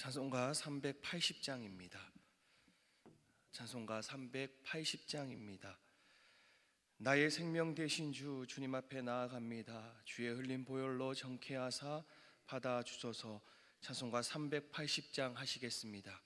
찬송가 380장입니다. 찬송가 380장입니다. 나의 생명 되신 주 주님 앞에 나아갑니다. 주의 흘린 보혈로 정케하사 받아 주소서. 찬송가 380장 하시겠습니다.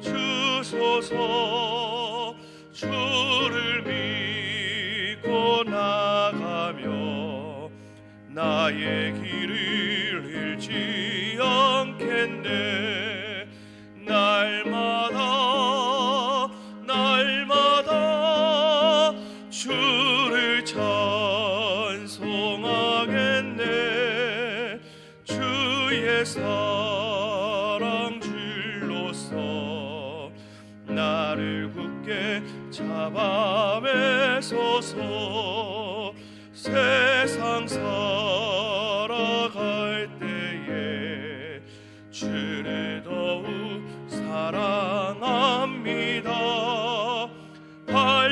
주소서 주를 믿고 나가며 나의 길을 잃지 않겠네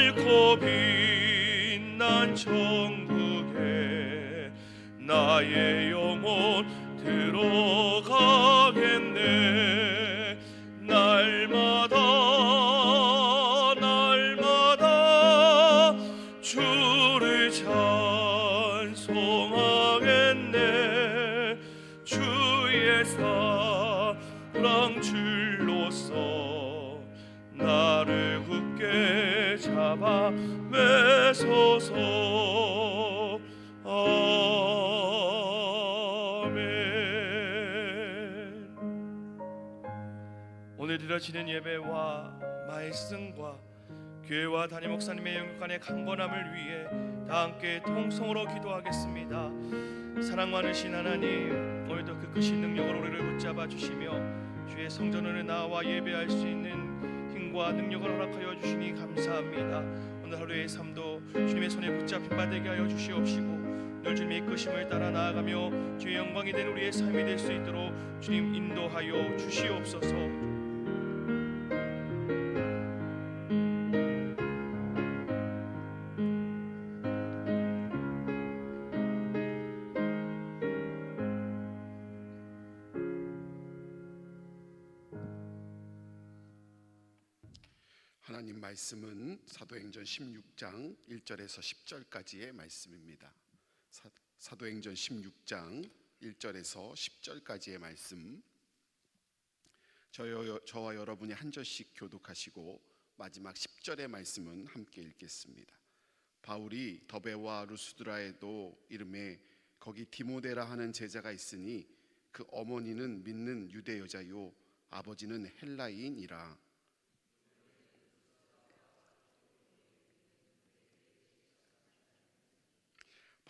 밝고 빛난 천국에 나의 영혼 들어가겠네 드려지는 예배와 말씀과 교회와 담임 목사님의 영육간의 강건함을 위해 다 함께 통성으로 기도하겠습니다. 사랑 많으신 하나님, 오늘도 그 크신 능력으로 우리를 붙잡아 주시며 주의 성전을 나와 예배할 수 있는 힘과 능력을 허락하여 주시니 감사합니다. 오늘 하루의 삶도 주님의 손에 붙잡힌 바 되게 하여 주시옵시고 늘 주님의 이끄심을 따라 나아가며 주의 영광이 된 우리의 삶이 될 수 있도록 주님 인도하여 주시옵소서. 16장 1절에서 10절까지의 말씀입니다. 사, 사도행전 16장 1절에서 10절까지의 말씀. 저, 저와 여러분이 한 절씩 교독하시고 마지막 10절의 말씀은 함께 읽겠습니다. 바울이 더베와 루스드라에도 이름에 거기 디모데라 하는 제자가 있으니 그 어머니는 믿는 유대 여자요 아버지는 헬라인이라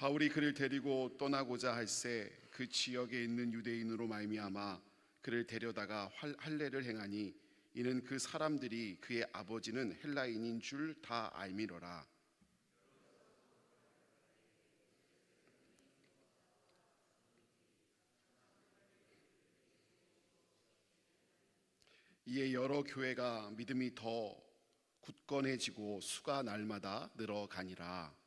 바울이 그를 데리고 떠나고자 할새 그 지역에 있는 유대인으로 말미암아 그를 데려다가 활- 할례를 행하니 이는 그 사람들이 그의 아버지는 헬라인인 줄 다 알미러라. 이에 여러 교회가 믿음이 더 굳건해지고 수가 날마다 늘어가니라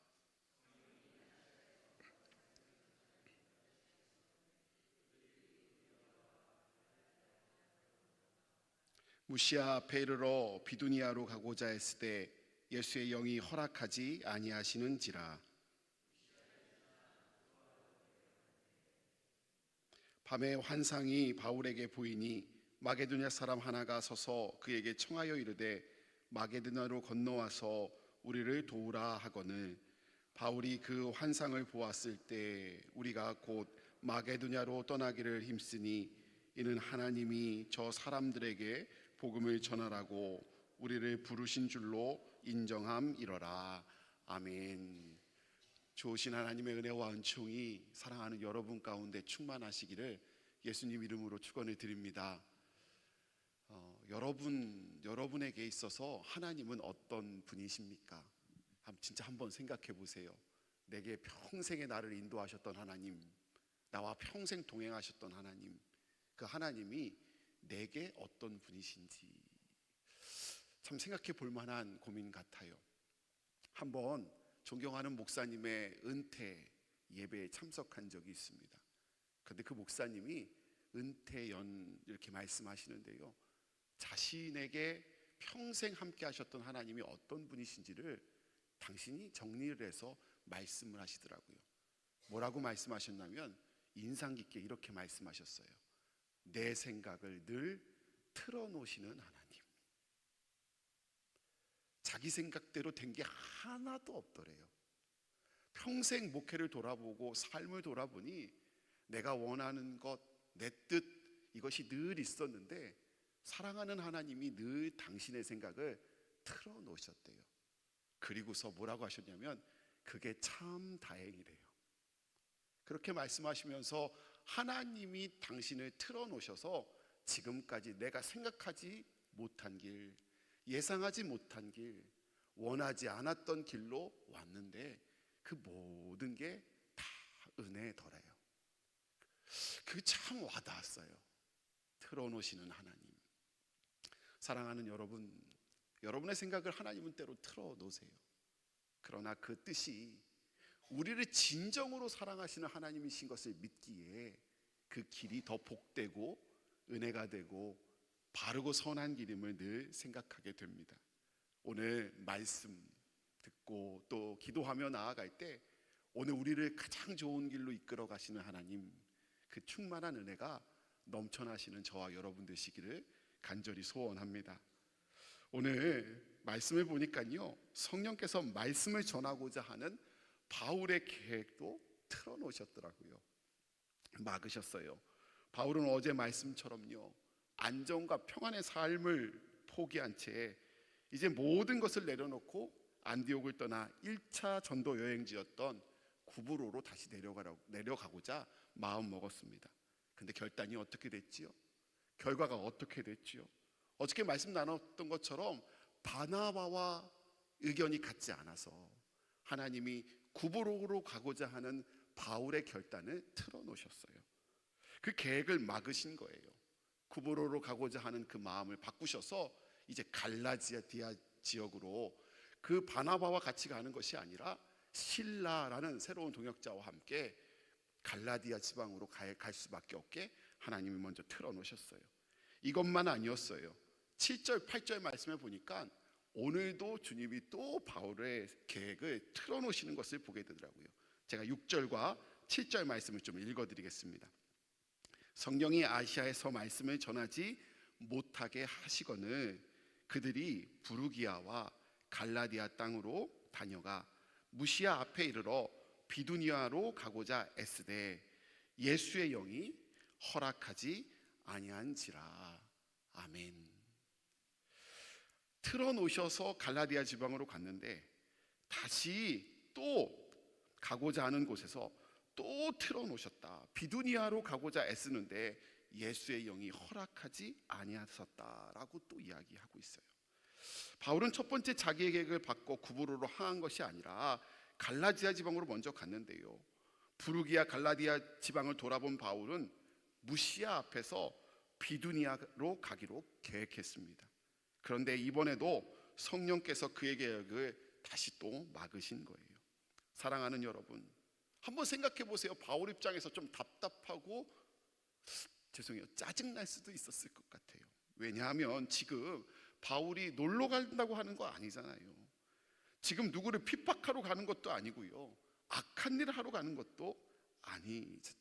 무시아 베르러 비두니아로 가고자 했을 때 예수의 영이 허락하지 아니하시는지라. 밤에 환상이 바울에게 보이니 마게도냐 사람 하나가 서서 그에게 청하여 이르되 마게도냐로 건너와서 우리를 도우라 하거늘. 바울이 그 환상을 보았을 때 우리가 곧 마게도냐로 떠나기를 힘쓰니 이는 하나님이 저 사람들에게 복음을 전하라고 우리를 부르신 줄로 인정함이러라 아멘. 좋으신 하나님의 은혜와 은총이 사랑하는 여러분 가운데 충만하시기를 예수님 이름으로 축원을 드립니다. 어, 여러분 여러분에게 있어서 하나님은 어떤 분이십니까? 한- 진짜 한번 생각해 보세요. 내게 평생의 나를 인도하셨던 하나님, 나와 평생 동행하셨던 하나님, 그 하나님이 내게 어떤 분이신지 참 생각해 볼 만한 고민 같아요. 한번 존경하는 목사님의 은퇴 예배에 참석한 적이 있습니다. 근데 그 목사님이 은퇴 연 이렇게 말씀하시는데요. 자신에게 평생 함께 하셨던 하나님이 어떤 분이신지를 당신이 정리를 해서 말씀을 하시더라고요. 뭐라고 말씀하셨냐면 인상 깊게 이렇게 말씀하셨어요. 내 생각을 늘 틀어놓으시는 하나님. 자기 생각대로 된 게 하나도 없더래요. 평생 목회를 돌아보고 삶을 돌아보니 내가 원하는 것, 내 뜻 이것이 늘 있었는데 사랑하는 하나님이 늘 당신의 생각을 틀어놓으셨대요. 그리고서 뭐라고 하셨냐면 그게 참 다행이래요. 그렇게 말씀하시면서 하나님이 당신을 틀어놓으셔서 지금까지 내가 생각하지 못한 길, 예상하지 못한 길, 원하지 않았던 길로 왔는데 그 모든 게 다 은혜더래요. 그게 참 와닿았어요. 틀어놓으시는 하나님. 사랑하는 여러분, 여러분의 생각을 하나님은 때로 틀어놓으세요. 그러나 그 뜻이 우리를 진정으로 사랑하시는 하나님이신 것을 믿기에 그 길이 더 복되고 은혜가 되고 바르고 선한 길임을 늘 생각하게 됩니다. 오늘 말씀 듣고 또 기도하며 나아갈 때 오늘 우리를 가장 좋은 길로 이끌어 가시는 하나님 그 충만한 은혜가 넘쳐나시는 저와 여러분 되시기를 간절히 소원합니다. 오늘 말씀을 보니까요 성령께서 말씀을 전하고자 하는 바울의 계획도 틀어놓으셨더라고요. 막으셨어요. 바울은 어제 말씀처럼요 안정과 평안의 삶을 포기한 채 이제 모든 것을 내려놓고 안디옥을 떠나 1차 전도 여행지였던 구브로로 다시 내려가고자 마음 먹었습니다. 근데 결단이 어떻게 됐지요? 결과가 어떻게 됐지요? 어저께 말씀 나눴던 것처럼 바나바와 의견이 같지 않아서 하나님이 구브로로 가고자 하는 바울의 결단을 틀어놓으셨어요. 그 계획을 막으신 거예요. 구브로로 가고자 하는 그 마음을 바꾸셔서 이제 갈라디아 지역으로 그 바나바와 같이 가는 것이 아니라 신라라는 새로운 동역자와 함께 갈라디아 지방으로 갈, 갈 수밖에 없게 하나님이 먼저 틀어놓으셨어요. 이것만 아니었어요. 7절, 8절 말씀에 보니까 오늘도 주님이 또 바울의 계획을 틀어놓으시는 것을 보게 되더라고요. 제가 6절과 7절 말씀을 좀 읽어드리겠습니다. 성령이 아시아에서 말씀을 전하지 못하게 하시거늘 그들이 부르기아와 갈라디아 땅으로 다녀가 무시아 앞에 이르러 비두니아로 가고자 애쓰되 예수의 영이 허락하지 아니한지라 아멘. 틀어놓으셔서 갈라디아 지방으로 갔는데 다시 또 가고자 하는 곳에서 또 틀어놓으셨다. 비두니아로 가고자 애쓰는데 예수의 영이 허락하지 아니하셨다라고 또 이야기하고 있어요. 바울은 첫 번째 자기의 계획을 받고 구부로로 항한 것이 아니라 갈라디아 지방으로 먼저 갔는데요. 부르기아 갈라디아 지방을 돌아본 바울은 무시아 앞에서 비두니아로 가기로 계획했습니다. 그런데 이번에도 성령께서 그의 계획을 다시 또 막으신 거예요. 사랑하는 여러분, 한번 생각해 보세요. 바울 입장에서 좀 답답하고 죄송해요. 짜증 날 수도 있었을 것 같아요. 왜냐하면 지금 바울이 놀러 간다고 하는 거 아니잖아요. 지금 누구를 핍박하러 가는 것도 아니고요. 악한 일을 하러 가는 것도 아니잖아요.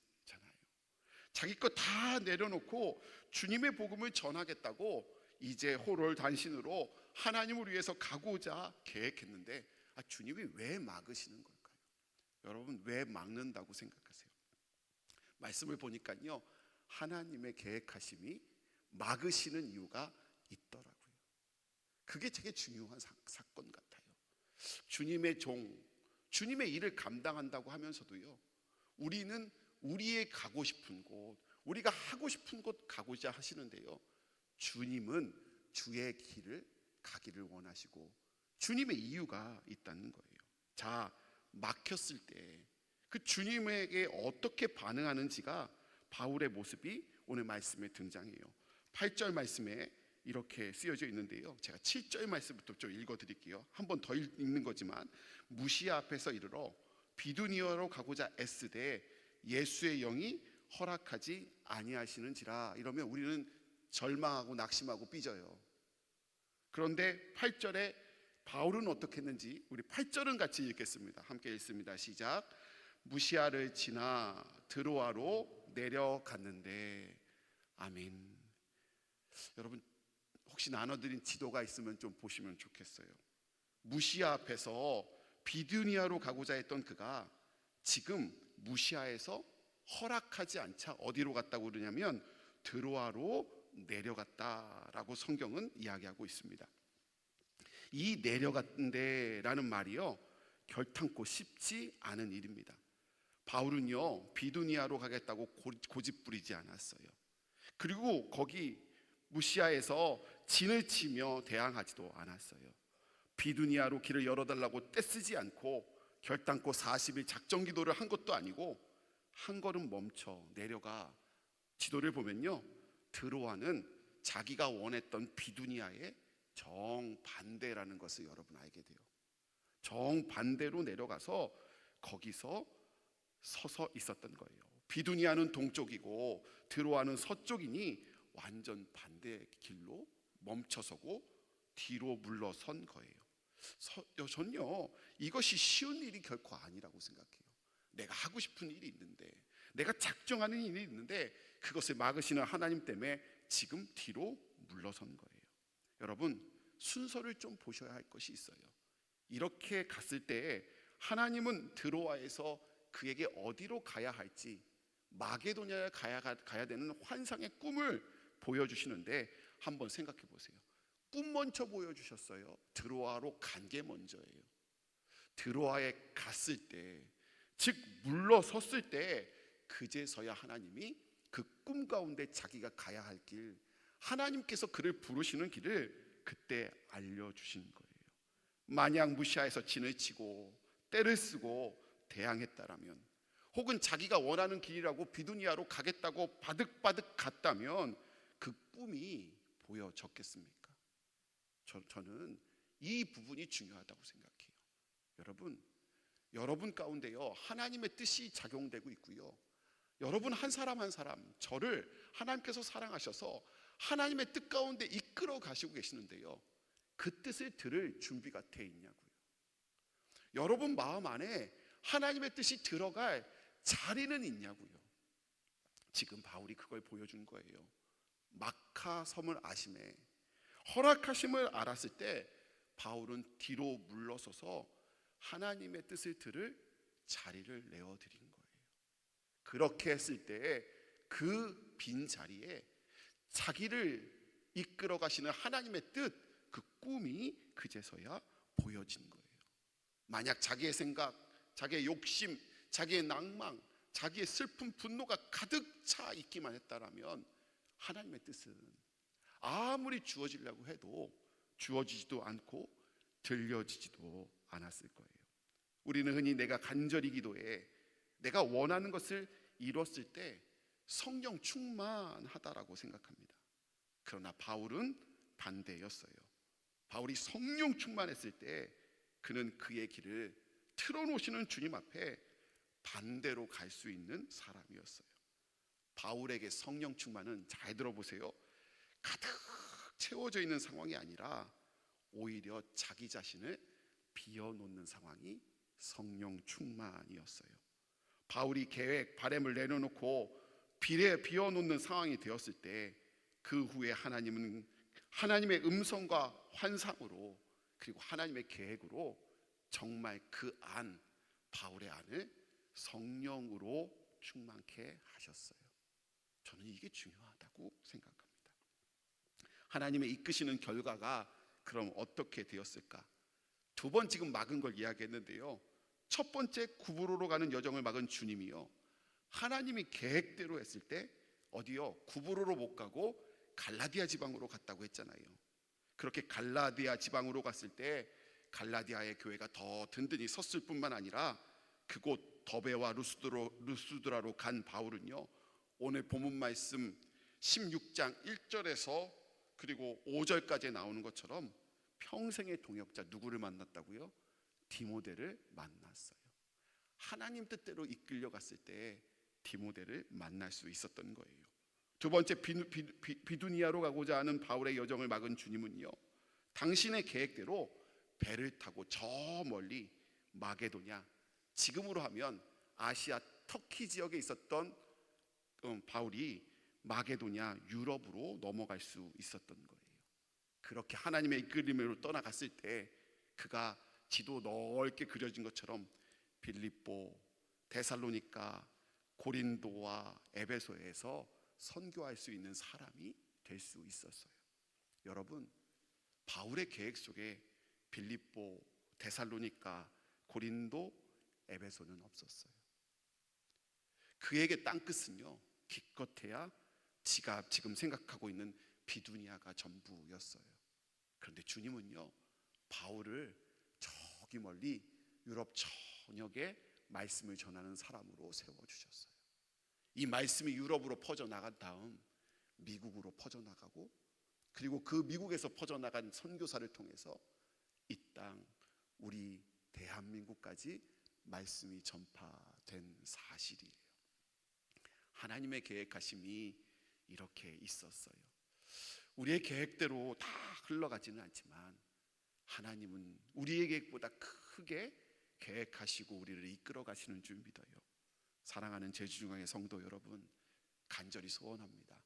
자기 것다 내려놓고 주님의 복음을 전하겠다고 이제 호롤 단신으로 하나님을 위해서 가고자 계획했는데 아, 주님이 왜 막으시는 걸까요? 여러분 왜 막는다고 생각하세요? 말씀을 보니까요 하나님의 계획하심이 막으시는 이유가 있더라고요. 그게 되게 중요한 사, 사건 같아요. 주님의 종, 주님의 일을 감당한다고 하면서도요, 우리는 우리의 가고 싶은 곳, 우리가 하고 싶은 곳 가고자 하시는데요, 주님은 주의 길을 가기를 원하시고, 주님의 이유가 있다는 거예요. 자, 막혔을 때, 그 주님에게 어떻게 반응하는지가 바울의 모습이 오늘 말씀에 등장해요. 8절 말씀에 이렇게 쓰여져 있는데요. 제가 7절 말씀부터 좀 읽어 드릴게요. 한 번 더 읽는 거지만 무시아 앞에서 이르러 비두니어로 가고자 애쓰되 예수의 영이 허락하지 아니하시는지라 이러면 우리는 절망하고 낙심하고 삐져요. 그런데 8절에 바울은 어떻게 했는지 우리 8절은 같이 읽겠습니다. 함께 읽습니다. 시작. 무시아를 지나 드로아로 내려갔는데 아멘. 여러분 혹시 나눠드린 지도가 있으면 좀 보시면 좋겠어요. 무시아 앞에서 비두니아로 가고자 했던 그가 지금 무시아에서 허락하지 않자 어디로 갔다고 그러냐면 드로아로 내려갔다라고 성경은 이야기하고 있습니다. 이 내려갔는데라는 말이요 결탄코 쉽지 않은 일입니다. 바울은요 비두니아로 가겠다고 고집 부리지 않았어요. 그리고 거기 무시아에서 진을 치며 대항하지도 않았어요. 비두니아로 길을 열어달라고 떼쓰지 않고 결단코 40일 작정 기도를 한 것도 아니고 한 걸음 멈춰 내려가 지도를 보면요 드로아는 자기가 원했던 비두니아의 정반대라는 것을 여러분 알게 돼요. 정반대로 내려가서 거기서 서서 있었던 거예요. 비두니아는 동쪽이고 드로아는 서쪽이니 완전 반대 길로 멈춰서고 뒤로 물러선 거예요. 서, 전요 이것이 쉬운 일이 결코 아니라고 생각해요. 내가 하고 싶은 일이 있는데 내가 작정하는 일이 있는데 그것을 막으시는 하나님 때문에 지금 뒤로 물러선 거예요. 여러분 순서를 좀 보셔야 할 것이 있어요. 이렇게 갔을 때 하나님은 드로아에서 그에게 어디로 가야 할지 마게도냐에 가야, 가야 되는 환상의 꿈을 보여주시는데 한번 생각해 보세요. 꿈 먼저 보여주셨어요. 드로아로 간 게 먼저예요. 드로아에 갔을 때, 즉 물러섰을 때 그제서야 하나님이 그 꿈 가운데 자기가 가야 할 길, 하나님께서 그를 부르시는 길을 그때 알려주신 거예요. 만약 무시하에서 진을 치고 때를 쓰고 대항했다라면, 혹은 자기가 원하는 길이라고 비두니아로 가겠다고 바득바득 갔다면 그 꿈이 보여졌겠습니까? 저, 저는 이 부분이 중요하다고 생각해요. 여러분, 여러분 가운데요 하나님의 뜻이 작용되고 있고요. 여러분 한 사람 한 사람 저를 하나님께서 사랑하셔서 하나님의 뜻 가운데 이끌어 가시고 계시는데요. 그 뜻을 들을 준비가 돼 있냐고요. 여러분 마음 안에 하나님의 뜻이 들어갈 자리는 있냐고요. 지금 바울이 그걸 보여준 거예요. 마카 섬을 아심에 허락하심을 알았을 때 바울은 뒤로 물러서서 하나님의 뜻을 들을 자리를 내어 드린 거예요. 그렇게 했을 때그빈 자리에 자기를 이끌어 가시는 하나님의 뜻, 그 꿈이 그제서야 보여진 거예요. 만약 자기의 생각, 자기의 욕심, 자기의 낭망, 자기의 슬픔, 분노가 가득 차 있기만 했다라면 하나님의 뜻은 아무리 주어지려고 해도 주어지지도 않고 들려지지도 않았을 거예요. 우리는 흔히 내가 간절히 기도해 내가 원하는 것을 이뤘을 때 성령 충만하다라고 생각합니다. 그러나 바울은 반대였어요. 바울이 성령 충만했을 때 그는 그의 길을 틀어놓으시는 주님 앞에 반대로 갈 수 있는 사람이었어요. 바울에게 성령 충만은 잘 들어보세요. 가득 채워져 있는 상황이 아니라 오히려 자기 자신을 비워놓는 상황이 성령 충만이었어요. 바울이 계획, 바램을 내려놓고 비례 비워놓는 상황이 되었을 때 그 후에 하나님은 하나님의 음성과 환상으로 그리고 하나님의 계획으로 정말 그 안 바울의 안을 성령으로 충만케 하셨어요. 저는 이게 중요하다고 생각합니다. 하나님의 이끄시는 결과가 그럼 어떻게 되었을까? 두 번 지금 막은 걸 이야기했는데요. 첫 번째 구부로로 가는 여정을 막은 주님이요. 하나님이 계획대로 했을 때 어디요? 구부로로 못 가고 갈라디아 지방으로 갔다고 했잖아요. 그렇게 갈라디아 지방으로 갔을 때 갈라디아의 교회가 더 든든히 섰을 뿐만 아니라 그곳 더베와 루스드로, 루스드라로 간 바울은요. 오늘 본문 말씀 16장 1절에서 그리고 5절까지 나오는 것처럼 평생의 동역자 누구를 만났다고요? 디모데를 만났어요. 하나님 뜻대로 이끌려 갔을 때 디모데를 만날 수 있었던 거예요. 두 번째 비, 비, 비, 비두 니아로 가고자 하는 바울의 여정을 막은 주님은요. 당신의 계획대로 배를 타고 저 멀리 마게도냐 지금으로 하면 아시아 터키 지역에 있었던 음, 바울이 마게도냐 유럽으로 넘어갈 수 있었던 거예요. 그렇게 하나님의 이끌림으로 떠나갔을 때 그가 지도 넓게 그려진 것처럼 빌립보, 데살로니카, 고린도와 에베소에서 선교할 수 있는 사람이 될 수 있었어요. 여러분, 바울의 계획 속에 빌립보, 데살로니카, 고린도, 에베소는 없었어요. 그에게 땅끝은요 기껏해야 지가 지금 생각하고 있는 비두니아가 전부였어요. 그런데 주님은요 바울을 저기 멀리 유럽 전역에 말씀을 전하는 사람으로 세워 주셨어요. 이 말씀이 유럽으로 퍼져 나간 다음 미국으로 퍼져 나가고 그리고 그 미국에서 퍼져 나간 선교사를 통해서 이 땅 우리 대한민국까지 말씀이 전파된 사실이에요. 하나님의 계획하심이 이렇게 있었어요. 우리의 계획대로 다 흘러가지는 않지만 하나님은 우리의 계획보다 크게 계획하시고 우리를 이끌어 가시는 줄 믿어요. 사랑하는 제주중앙의 성도 여러분, 간절히 소원합니다.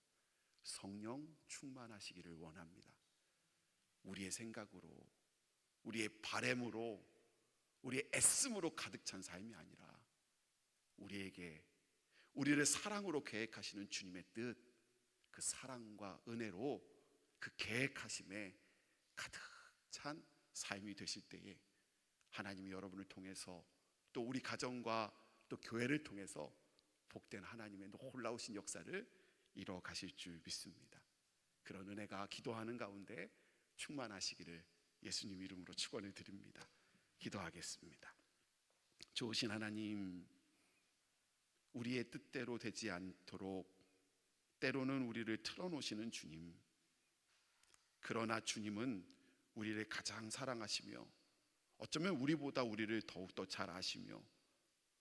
성령 충만하시기를 원합니다. 우리의 생각으로, 우리의 바램으로, 우리의 애씀으로 가득 찬 삶이 아니라 우리에게 우리를 사랑으로 계획하시는 주님의 뜻, 그 사랑과 은혜로 그 계획하심에 가득 찬 삶이 되실 때에 하나님이 여러분을 통해서 또 우리 가정과 또 교회를 통해서 복된 하나님의 놀라우신 역사를 이뤄 가실 줄 믿습니다. 그런 은혜가 기도하는 가운데 충만하시기를 예수님 이름으로 축원을 드립니다. 기도하겠습니다. 좋으신 하나님, 우리의 뜻대로 되지 않도록 때로는 우리를 틀어 놓으시는 주님. 그러나 주님은 우리를 가장 사랑하시며 어쩌면 우리보다 우리를 더욱더 잘 아시며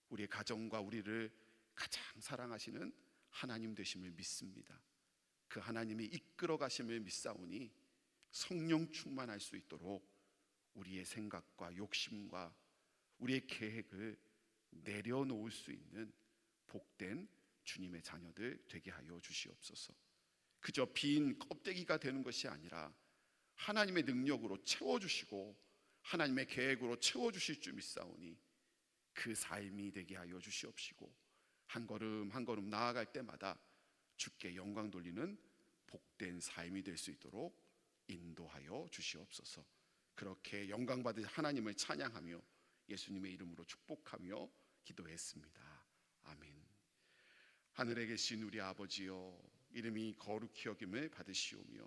우리의 가정과 우리를 가장 사랑하시는 하나님 되심을 믿습니다. 그 하나님이 이끌어 가심을 믿사오니 성령 충만할 수 있도록 우리의 생각과 욕심과 우리의 계획을 내려놓을 수 있는 복된 주님의 자녀들 되게 하여 주시옵소서. 그저 빈 껍데기가 되는 것이 아니라 하나님의 능력으로 채워 주시고 하나님의 계획으로 채워 주실 줄 믿사오니 그 삶이 되게 하여 주시옵시고 한 걸음 한 걸음 나아갈 때마다 주께 영광 돌리는 복된 삶이 될 수 있도록 인도하여 주시옵소서. 그렇게 영광 받을 하나님을 찬양하며 예수님의 이름으로 축복하며 기도했습니다. 아멘. 하늘에 계신 우리 아버지여 이름이 거룩히 여김을 받으시오며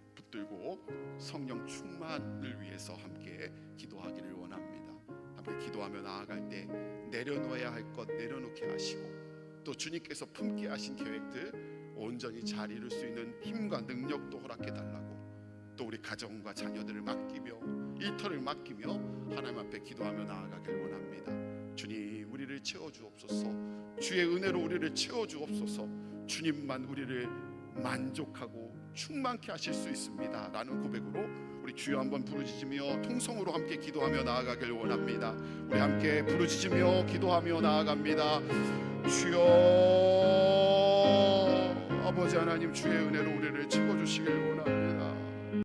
붙들고 성령 충만을 위해서 함께 기도하기를 원합니다. 함께 기도하며 나아갈 때 내려놓아야 할 것 내려놓게 하시고 또 주님께서 품게 하신 계획들 온전히 잘 이룰 수 있는 힘과 능력도 허락해 달라고 또 우리 가정과 자녀들을 맡기며 일터를 맡기며 하나님 앞에 기도하며 나아가길 원합니다. 주님 우리를 채워 주옵소서. 주의 은혜로 우리를 채워 주옵소서. 주님만 우리를 만족하고 충만케 하실 수 있습니다. 라는 고백으로 우리 주여 한번 부르짖으며 통성으로 함께 기도하며 나아가길 원합니다. 우리 함께 부르짖으며 기도하며 나아갑니다. 주여 아버지 하나님 주의 은혜로 우리를 채워 주시길 원합니다.